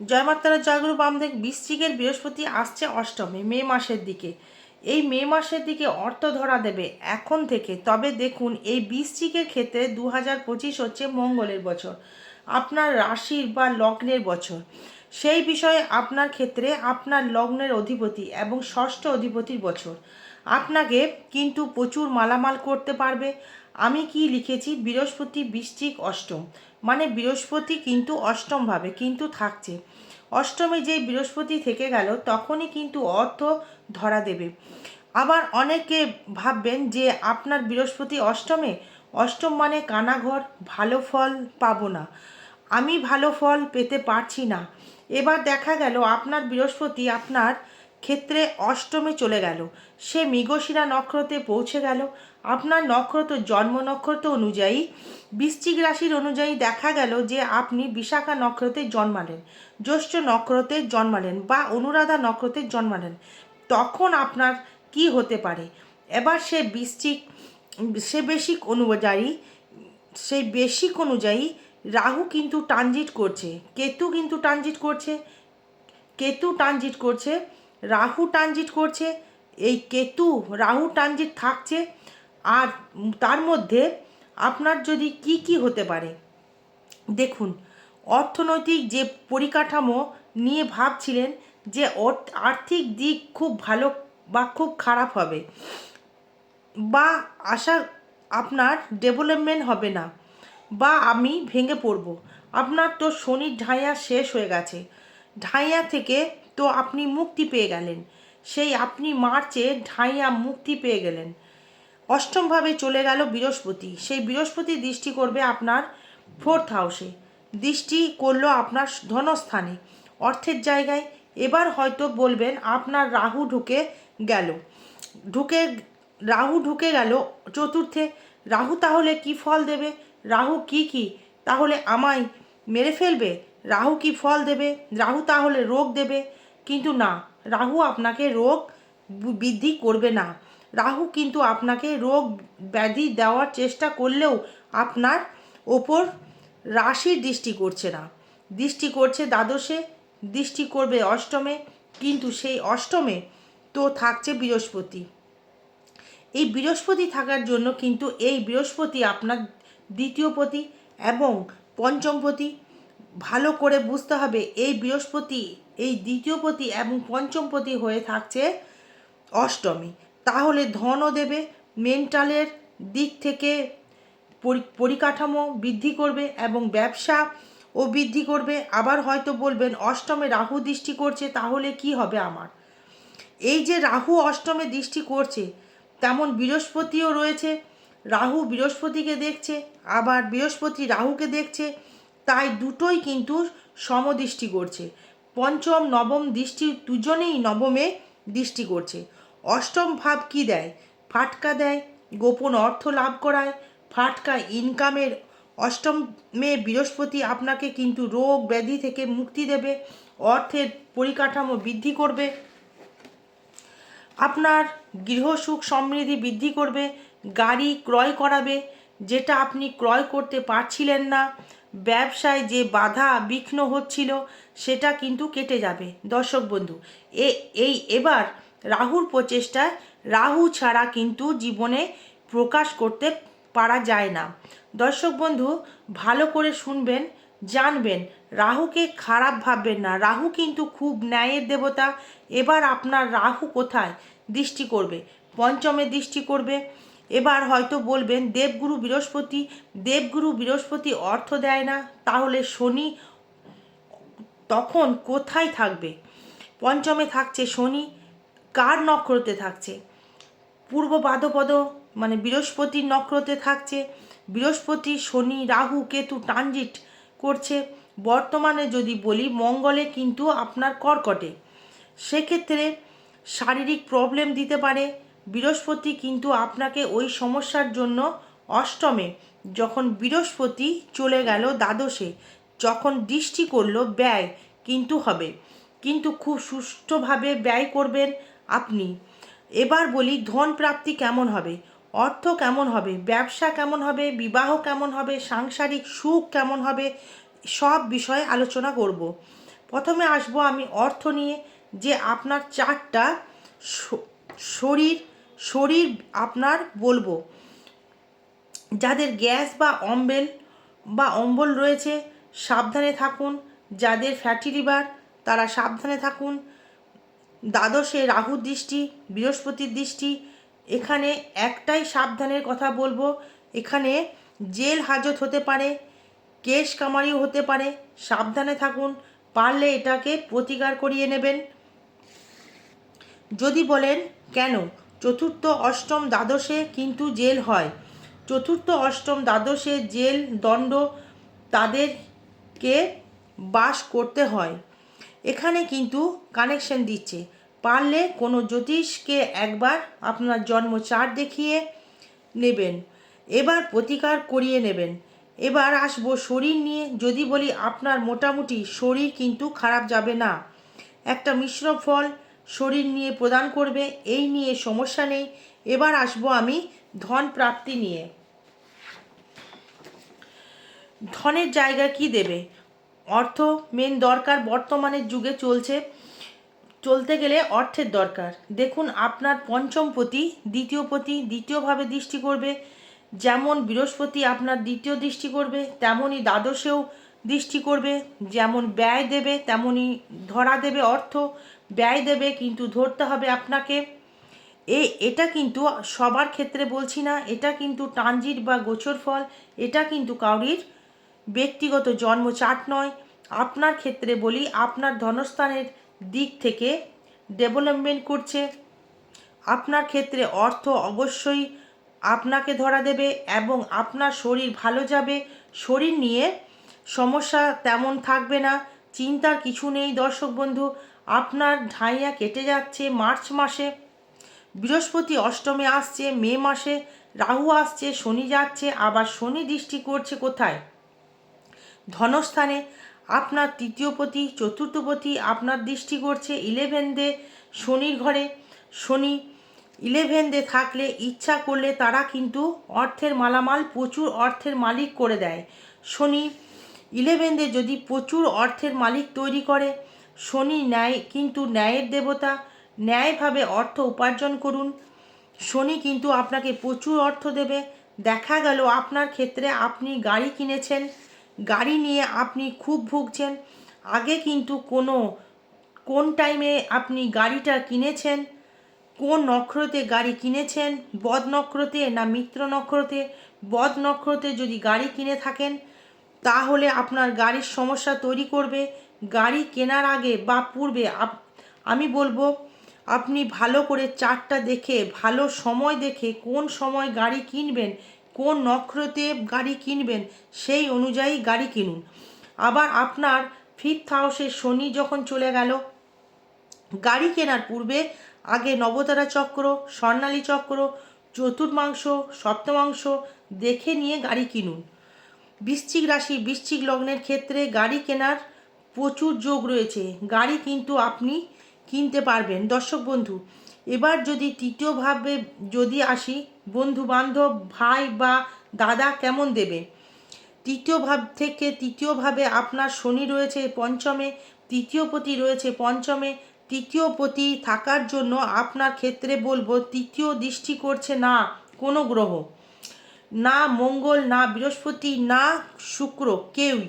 জয় মাতারা জয়গুরু বামদেব বৃশ্চিকের বৃহস্পতি আসছে অষ্টমে, মে মাসের দিকে। এই মে মাসের দিকে অর্থ ধরা দেবে এখন থেকে। তবে দেখুন, এই বৃশ্চিকের ক্ষেত্রে দু হাজার পঁচিশ হচ্ছে মঙ্গলের বছর, আপনার রাশির বা লগ্নের বছর। সেই বিষয়ে আপনার ক্ষেত্রে আপনার লগ্নের অধিপতি এবং ষষ্ঠ অধিপতির বছর। আপনাকে কিন্তু প্রচুর মালামাল করতে পারবে আমি কি লিখেছি? বৃহস্পতি বৃশ্চিক অষ্টম। মানে বৃহস্পতি কিন্তু অষ্টমভাবে, কিন্তু থাকছে। অষ্টমে যেই বৃহস্পতি থেকে গেল, তখনই কিন্তু অর্থ ধরা দেবে। আবার অনেকে ভাববেন যে, আপনার বৃহস্পতি অষ্টমে? অষ্টম মানে কানাঘর, ভালো ফল পাবো না। আমি ভালো ফল পেতে পারছি না। এবার দেখা গেল, আপনার বৃহস্পতি আপনার ক্ষেত্রে অষ্টমে চলে গেল। সে মৃগশিরা নক্ষত্রে পৌঁছে গেল। আপনার নক্ষত্র জন্ম নক্ষত্র অনুযায়ী, বৃশ্চিক রাশির অনুযায়ী দেখা গেল যে আপনি বিশাখা নক্ষত্রে জন্মালেন, জ্যৈষ্ঠ নক্ষত্রে জন্মালেন বা অনুরাধা নক্ষত্রে জন্মালেন। তখন আপনার কি হতে পারে? এবার সে বৃশ্চিক, সে বেশিক অনুযায়ী সেই বেশিক অনুযায়ী রাহু কিন্তু ট্রানজিট করছে, কেতু কিন্তু ট্রানজিট করছে, কেতু ট্রানজিট করছে রাহু ট্রানজিট করছে, এই কেতু রাহু ট্রানজিট থাকছে, আর তার মধ্যে আপনার যদি কি কি হতে পারে? দেখুন, অর্থনৈতিক যে পরিকাঠামো নিয়ে ভাবছিলেন যে আর্থিক দিক খুব ভালো বা খুব খারাপ হবে, বা আশা আপনার ডেভেলপমেন্ট হবে না, বা আমি ভেঙে পড়ব। আপনার তো শনির ঢাইয়া শেষ হয়ে গেছে। ঢাইয়া থেকে তো আপনি মুক্তি পেয়ে গেলেন। সেই আপনি মার্চে ঢাইয়া মুক্তি পেয়ে গেলেন। অষ্টমভাবে চলে গেল বৃহস্পতি। সেই বৃহস্পতি দৃষ্টি করবে আপনার ফোর্থ হাউসে। দৃষ্টি করল আপনার ধনস্থানে, অর্থের জায়গায়। এবার হয়তো বলবেন আপনার রাহু ঢুকে গেল। ঢুকে, রাহু ঢুকে গেল চতুর্থে। রাহু তাহলে কি ফল দেবে? রাহু কি কি? তাহলে আমায় মেরে ফেলবে? রাহু কি ফল দেবে? রাহু তাহলে রোগ দেবে? কিন্তু না, রাহু আপনাকে রোগ বৃদ্ধি করবে না। রাহু কিন্তু আপনাকে রোগ ব্যাধি দেওয়ার চেষ্টা করলেও আপনার ওপর রাশির দৃষ্টি করছে না। দৃষ্টি করছে দ্বাদশে, দৃষ্টি করবে অষ্টমে, কিন্তু সেই অষ্টমে তো থাকছে বৃহস্পতি। এই বৃহস্পতি থাকার জন্য কিন্তু এই বৃহস্পতি আপনার দ্বিতীয় পতি এবং পঞ্চমপতি ভালো করে বুঝতে হবে, এই বৃহস্পতি এই দ্বিতীয় পতি এবং পঞ্চমপতি হয়ে থাকছে অষ্টমী। তাহলে ধনও দেবে, মেন্টালের দিক থেকে পরি- পরিকাঠামো বৃদ্ধি করবে এবং ব্যবসা ও বৃদ্ধি করবে। আবার হয়তো বলবেন, অষ্টমে রাহু দৃষ্টি করছে, তাহলে কি হবে আমার? এই যে রাহু অষ্টমে দৃষ্টি করছে, তেমন বৃহস্পতিও রয়েছে, রাহু বৃহস্পতিকে দেখছে, আবার বৃহস্পতি রাহুকে দেখছে, তাই দুটোই কিন্তু সমদৃষ্টি করছে। পঞ্চম, নবম দৃষ্টি দুজনেই নবমে দৃষ্টি করছে। অষ্টম ভাব কি দেয়? ফাটকা দেয়, গোপন অর্থ লাভ করায়, ফাটকা ইনকামের অষ্টমে বৃহস্পতি আপনাকে কিন্তু রোগ ব্যাধি থেকে মুক্তি দেবে, অর্থের পরিকাঠামো বৃদ্ধি করবে, আপনার গৃহসুখ সমৃদ্ধি বৃদ্ধি করবে, গাড়ি ক্রয় করাবে, যেটা আপনি ক্রয় করতে পারছিলেন না ব্যবসায় যে বাধা বিঘ্ন হচ্ছিল, সেটা কিন্তু কেটে যাবে। দর্শক বন্ধু, এ, এই এবার রাহুর প্রচেষ্টায় রাহু ছাড়া কিন্তু জীবনে প্রকাশ করতে পারা যায় না। দর্শক বন্ধু, ভালো করে শুনবেন, জানবেন, রাহুকে খারাপ ভাববেন না। রাহু কিন্তু খুব ন্যায়ের দেবতা। এবার আপনার রাহু কোথায় দৃষ্টি করবে? পঞ্চমে দৃষ্টি করবে? এবার হয়তো বলবেন, দেবগুরু বৃহস্পতি দেবগুরু বৃহস্পতি অর্থ দেয় না, তাহলে শনি তখন কোথায় থাকবে? পঞ্চমে থাকছে শনি, কার নক্ষত্রে থাকছে? পূর্ব পাদপদ মানে বৃহস্পতির নক্ষত্রে থাকছে। বৃহস্পতি, শনি, রাহু, কেতু ট্রানজিট করছে। বর্তমানে যদি বলি, মঙ্গলে কিন্তু আপনার কর্কটে। সেক্ষেত্রে শারীরিক প্রবলেম দিতে পারে। বৃহস্পতি কিন্তু আপনাকে ওই সমস্যার জন্য অষ্টমে, যখন বৃহস্পতি চলে গেল দ্বাদশে, যখন দৃষ্টি করল ব্যয় কিন্তু হবে। কিন্তু খুব সুষ্ঠুভাবে ব্যয় করবেন আপনি। এবার বলি ধন প্রাপ্তি কেমন হবে? অর্থ কেমন হবে? ব্যবসা কেমন হবে? বিবাহ কেমন হবে? সাংসারিক সুখ কেমন হবে? সব বিষয়ে আলোচনা করব। প্রথমে আসব আমি অর্থ নিয়ে, যে আপনার চারটা শরীর শরীর আপনার বলব। যাদের গ্যাস বা অম্বেল বা অম্বল রয়েছে, সাবধানে থাকুন। যাদের ফ্যাটি লিভার, তারা সাবধানে থাকুন। দ্বাদশে রাহুর দৃষ্টি, বৃহস্পতির দৃষ্টি, এখানে একটাই সাবধানের কথা বলব। এখানে জেল হাজত হতে পারে, কেশ কামারিও হতে পারে, সাবধানে থাকুন। পারলে এটাকে প্রতিকার করিয়ে নেবেন। যদি বলেন কেন? চতুর্থ অষ্টম দ্বাদশে কিন্তু জেল হয়। চতুর্থ অষ্টম দ্বাদশে জেল দণ্ড তাদেরকে বাস করতে হয়। এখানে কিন্তু কানেকশন দিচ্ছে। পারলে কোনো জ্যোতিষকে একবার আপনার জন্ম চার দেখিয়ে নেবেন, এবার প্রতিকার করিয়ে নেবেন। এবার আসব শরীর নিয়ে। যদি বলি আপনার মোটামুটি শরীর কিন্তু খারাপ যাবে না। একটা মিশ্র ফল শরীর নিয়ে প্রদান করবে, এই নিয়ে সমস্যা নেই। এবার আসব আমি ধন প্রাপ্তি নিয়ে। ধনের জায়গা কি দেবে? অর্থ মেন দরকার বর্তমানের যুগে চলছে। চলতে গেলে অর্থের দরকার। দেখুন, আপনার পঞ্চম পতি দ্বিতীয় পতি দ্বিতীয়ভাবে দৃষ্টি করবে। যেমন বৃহস্পতি আপনার দ্বিতীয় দৃষ্টি করবে, তেমনই দ্বাদশেও দৃষ্টি করবে, যেমন ব্যয় দেবে তেমনই ধরা দেবে অর্থ, ব্যয় দেবে কিন্তু ধরতে হবে আপনাকে। এ, এটা কিন্তু সবার ক্ষেত্রে বলছি না, এটা কিন্তু ট্রানজিট বা গোচর ফল, এটা কিন্তু কাউরির ব্যক্তিগত জন্ম চার্ট নয়। আপনার ক্ষেত্রে বলি, আপনার ধনস্থানের দিক থেকে ডেভেলপমেন্ট করছে। আপনার ক্ষেত্রে অর্থ অবশ্যই আপনাকে ধরা দেবে এবং আপনার শরীর ভালো যাবে। শরীর নিয়ে সমস্যা তেমন থাকবে না, চিন্তার কিছু নেই দর্শক বন্ধু। আপনার ঢাইয়া কেটে যাচ্ছে মার্চ মাসে। বৃহস্পতি অষ্টমে আসছে, মে মাসে রাহু আসছে, শনি যাচ্ছে, আবার শনি দৃষ্টি করছে কোথায়? ধনস্থানে আপনার তৃতীয়পতি চতুর্থপতি আপনার দৃষ্টি করছে ইলেভেন দে শনির ঘরে। শনি ইলেভেন দে থাকলে ইচ্ছা করলে তারা কিন্তু অর্থের মালামাল, প্রচুর অর্থের মালিক করে দেয়। শনি ইলেভেন দে যদি প্রচুর অর্থের মালিক তৈরি করে, শনি ন্যায়, কিন্তু ন্যায়ের দেবতা ন্যায়ভাবে অর্থ উপার্জন করুন। শনি কিন্তু আপনাকে প্রচুর অর্থ দেবে। দেখা গেল আপনার ক্ষেত্রে আপনি গাড়ি কিনেছেন। গাড়ি নিয়ে আপনি খুব ভুগছেন। আগে কিন্তু কোনো, কোন টাইমে আপনি গাড়িটা কিনেছেন? কোন নক্ষত্রে গাড়ি কিনেছেন? বদ নক্ষত্রে না মিত্র নক্ষত্রে? বদ নক্ষত্রে যদি গাড়ি কিনে থাকেন তাহলে আপনার গাড়ির সমস্যা তৈরি করবে। গাড়ি কেনার আগে বা পূর্বে আমি বলব, আপনি ভালো করে চারটা দেখে, ভালো সময় দেখে কোন সময় গাড়ি কিনবেন, কোন নক্ষত্রে গাড়ি কিনবেন, সেই অনুযায়ী গাড়ি কিনুন। আবার আপনার ফিফথ হাউসে শনি যখন চলে গেল, গাড়ি কেনার পূর্বে আগে নবতারা চক্র, স্বর্ণালী চক্র, চতুর্মাংশ, সপ্তমাংশ দেখে নিয়ে গাড়ি কিনুন। বৃশ্চিক রাশি, বৃশ্চিক লগ্নের ক্ষেত্রে গাড়ি কেনার প্রচুর যোগ রয়েছে। গাড়ি কিন্তু আপনি কিনতে পারবেন। দর্শক বন্ধু, এবার যদি তৃতীয়ভাবে যদি আসি বন্ধু বান্ধব ভাই বা দাদা কেমন দেবে? তৃতীয় ভাব থেকে তৃতীয়ভাবে আপনার শনি রয়েছে পঞ্চমে, তৃতীয় পতি রয়েছে পঞ্চমে। তৃতীয় পতি থাকার জন্য আপনার ক্ষেত্রে বলব, তৃতীয় দৃষ্টি করছে না কোনো গ্রহ। না মঙ্গল, না বৃহস্পতি, না শুক্র, কেউই।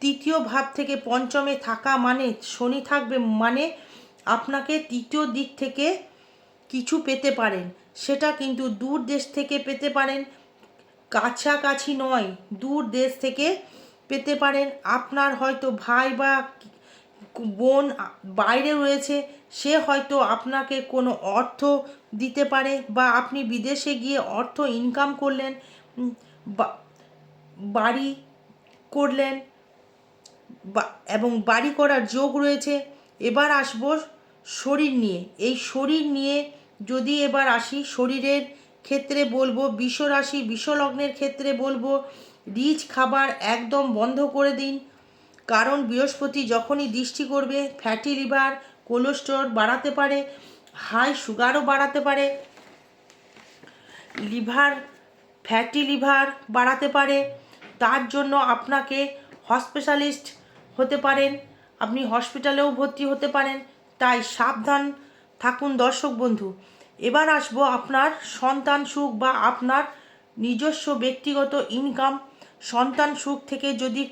তৃতীয় ভাব থেকে পঞ্চমে থাকা মানে শনি থাকবে মানে আপনাকে তৃতীয় দিক থেকে কিছু পেতে পারেন। সেটা কিন্তু দূর দেশ থেকে পেতে পারেন, কাছাকাছি নয়, দূর দেশ থেকে পেতে পারেন। আপনার হয়তো ভাই বা বোন বাইরে রয়েছে, সে হয়তো আপনাকে কোনো অর্থ দিতে পারে বা আপনি বিদেশে গিয়ে অর্থ ইনকাম করলেন বাড়ি করলেন এবং বাড়ি করার যোগ রয়েছে, এবার আসব শরীর নিয়ে। এই শরীর নিয়ে যদি এবার আসি, শরীরের ক্ষেত্রে বলব, বিশ্বরাশি, বিশ্বলগ্নের ক্ষেত্রে বলব, রিচ খাবার একদম বন্ধ করে দিন। কারণ বৃহস্পতি যখনই দৃষ্টি করবে ফ্যাটি লিভার কোলেস্ট্রল বাড়াতে পারে হাই সুগারও বাড়াতে পারে লিভার ফ্যাটি লিভার বাড়াতে পারে, তার জন্য আপনাকে হসপিটালিস্ট হতে পারেন, আপনি হসপিটালেও ভর্তি হতে পারেন, তাই সাবধান থাকুন দর্শক বন্ধু। এবার আসব আপনার সন্তান সুখ বা আপনার নিজস্ব ব্যক্তিগত ইনকাম সন্তান সুখ থেকে যদি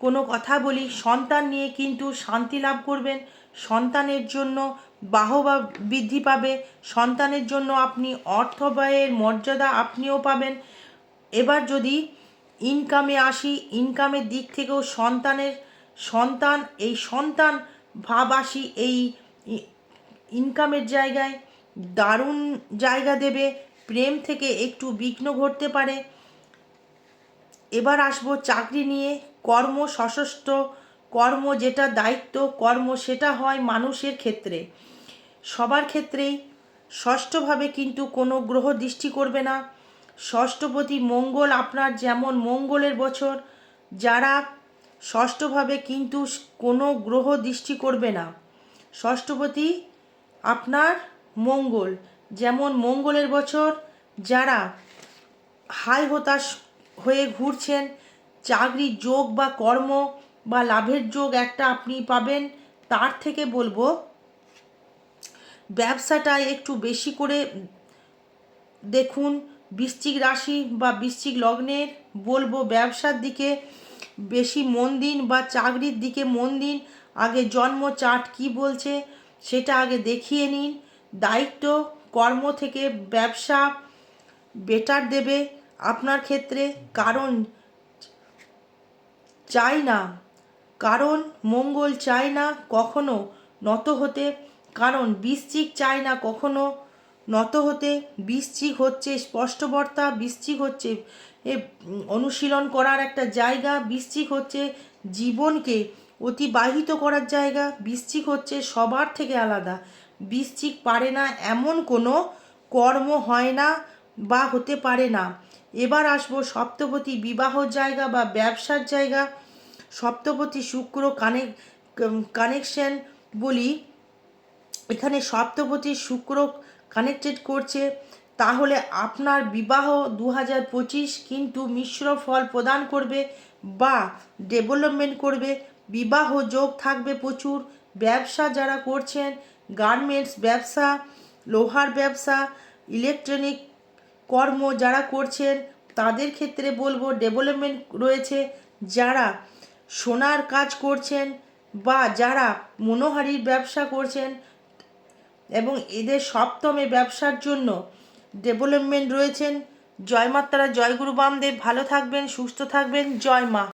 কোনো কথা বলি, সন্তান নিয়ে কিন্তু শান্তি লাভ করবেন। সন্তানের জন্য বাহবা বৃদ্ধি পাবে। সন্তানের জন্য আপনি অর্থ ব্যয়ের মর্যাদা আপনিও পাবেন। এবার যদি ইনকামে আসি ইনকামের দিক থেকেও সন্তানের সন্তান, এই সন্তান ভাব আসি এই ইনকামের জায়গায়, দারুণ জায়গা দেবে, প্রেম থেকে একটু বিঘ্ন ঘটতে পারে। এবার আসব চাকরি নিয়ে। কর্ম সশস্ত্র, কর্ম যেটা দায়িত্ব, কর্ম সেটা হয় মানুষের ক্ষেত্রে। সবার ক্ষেত্রেই ষষ্ঠভাবে কিন্তু কোনো গ্রহ দৃষ্টি করবে না। ষষ্ঠপতি মঙ্গল আপনার যেমন মঙ্গলের বছর, যারা ষষ্ঠভাবে কিন্তু কোনো গ্রহ দৃষ্টি করবে না। ষষ্ঠপতি আপনার মঙ্গল, যেমন মঙ্গলের বছর যারা হাই হতাশ হয়ে ঘুরছেন চাকরির যোগ বা কর্ম বা লাভের যোগ একটা আপনি পাবেন, তার থেকে বলব ব্যবসাটা একটু বেশি করে দেখুন, বৃশ্চিক রাশি বা বৃশ্চিক লগ্নের বলব ব্যবসার দিকে বেশি মন দিন বা চাকরির দিকে মন দিন। আগে জন্ম চার্ট কি বলছে সেটা আগে দেখিয়ে নিন। দায়িত্ব, কর্ম থেকে ব্যবসা বেটার দেবে আপনার ক্ষেত্রে। কারণ চাই না। কারণ মঙ্গল চায় না কখনো নত হতে। কারণ বৃশ্চিক চায় না কখনো নত হতে। বৃশ্চিক হচ্ছে স্পষ্টবর্তা, বৃশ্চিক হচ্ছে এ, অনুশীলন করার একটা জায়গা। বৃশ্চিক হচ্ছে জীবনকে অতিবাহিত করার জায়গা। বৃশ্চিক হচ্ছে সবার থেকে আলাদা। বৃশ্চিক পারে না এমন কোনো কর্ম হয় না বা হতে পারে না। এবার আসব সপ্তপতি বিবাহ জায়গা বা ব্যবসার জায়গা। সপ্তপতি শুক্র কানে কানেকশন বলি। এখানে সপ্তপতি শুক্র কানেক্টেড করছে। তাহলে আপনার বিবাহ দু হাজার পঁচিশ কিন্তু মিশ্র ফল প্রদান করবে বা ডেভেলপমেন্ট করবে। বিবাহ যোগ থাকবে প্রচুর। ব্যবসা যারা করছেন গার্মেন্টস ব্যবসা, লোহার ব্যবসা ইলেকট্রনিক কর্ম যারা করছেন, তাদের ক্ষেত্রে বলব ডেভেলপমেন্ট রয়েছে। যারা সোনার কাজ করছেন বা যারা মনোহারির ব্যবসা করছেন এবং এদের সপ্তমে ব্যবসার জন্য ডেভেলপমেন্ট রয়েছেন। জয় মাতারা, জয় গুরু বামদেব, ভালো থাকবেন, সুস্থ থাকবেন। জয় মা।